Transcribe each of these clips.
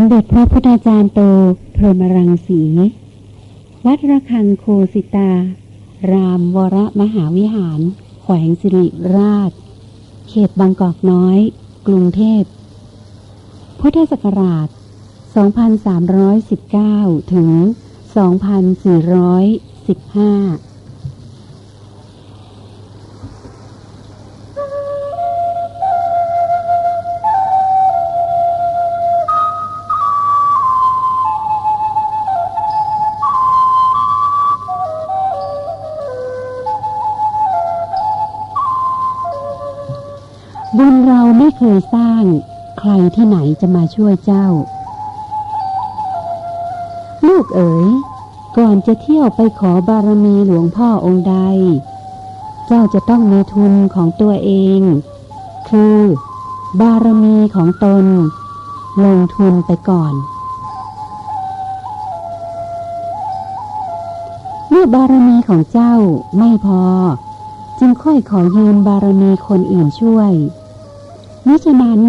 มเด็จพระพุทธาจารย์โตพรหมรังสี วัดระฆังโคสิตา รามวรมหาวิหาร แขวงสิริราช เขตบางกอกน้อย กรุงเทพ พุทธศักราช 2319 ถึง 2415 บุญเราไม่เคยสร้าง ใครที่ไหนจะมาช่วยเจ้า ลูกเอ๋ย ก่อนจะเที่ยวไปขอบารมีหลวงพ่อองค์ใด เจ้าจะต้องมีทุนของตัวเอง คือบารมีของตน ลงทุนไปก่อนเมื่อบารมีของเจ้าไม่พอ จึงค่อยขอยืมบารมีคนอื่นช่วย มิฉะนั้น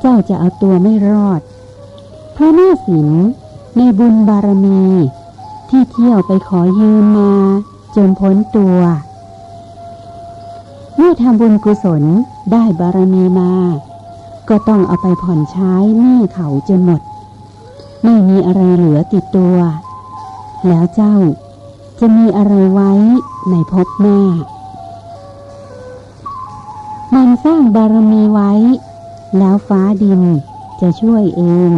เจ้าจะเอาตัวไม่รอดเพราะหน้าสินในบุญบารมี ที่เที่ยวไปขอยืมมาจนพ้นตัว เมื่อทำบุญกุศลได้บารมีมา ก็ต้องเอาไปผ่อนใช้หนี้เขาจนหมด ไม่มีอะไรเหลือติดตัว แล้วเจ้าจะมีอะไรไว้ในภพหน้า มันสร้างบารมีไว้ แล้วฟ้าดินจะช่วยเอง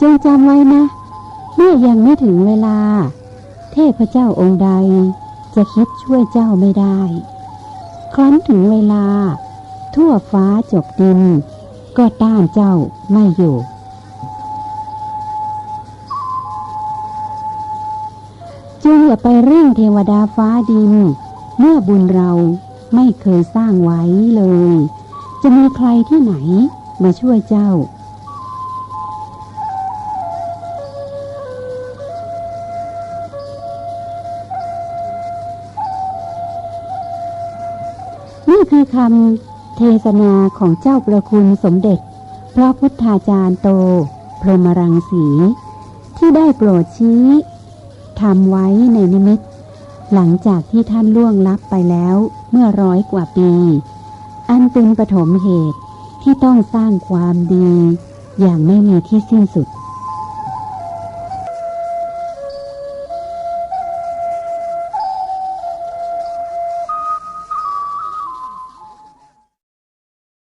จงจำไว้นะ เมื่อยังไม่ถึงเวลา เทพเจ้าองค์ใด จะคิดช่วยเจ้าไม่ได้ ครั้นถึงเวลา ทั่วฟ้าจบดิน ก็ต้านเจ้าไม่อยู่ จึงอย่าไปเร่งเทวดาฟ้าดิน เมื่อบุญเราไม่เคยสร้างไว้เลย จะมีใครที่ไหนมาช่วยเจ้า นี่คือคำเทศนาของเจ้าประคุณสมเด็จ พระพุทธาจารย์โต พรหมรังสี ที่ได้โปรดชี้ ทำไว้ในนิมิต หลังจากที่ท่านล่วงลับไปแล้วเมื่อร้อยกว่าปี อันเป็นปฐมเหตุที่ต้องสร้างความดี อย่างไม่มีที่สิ้นสุด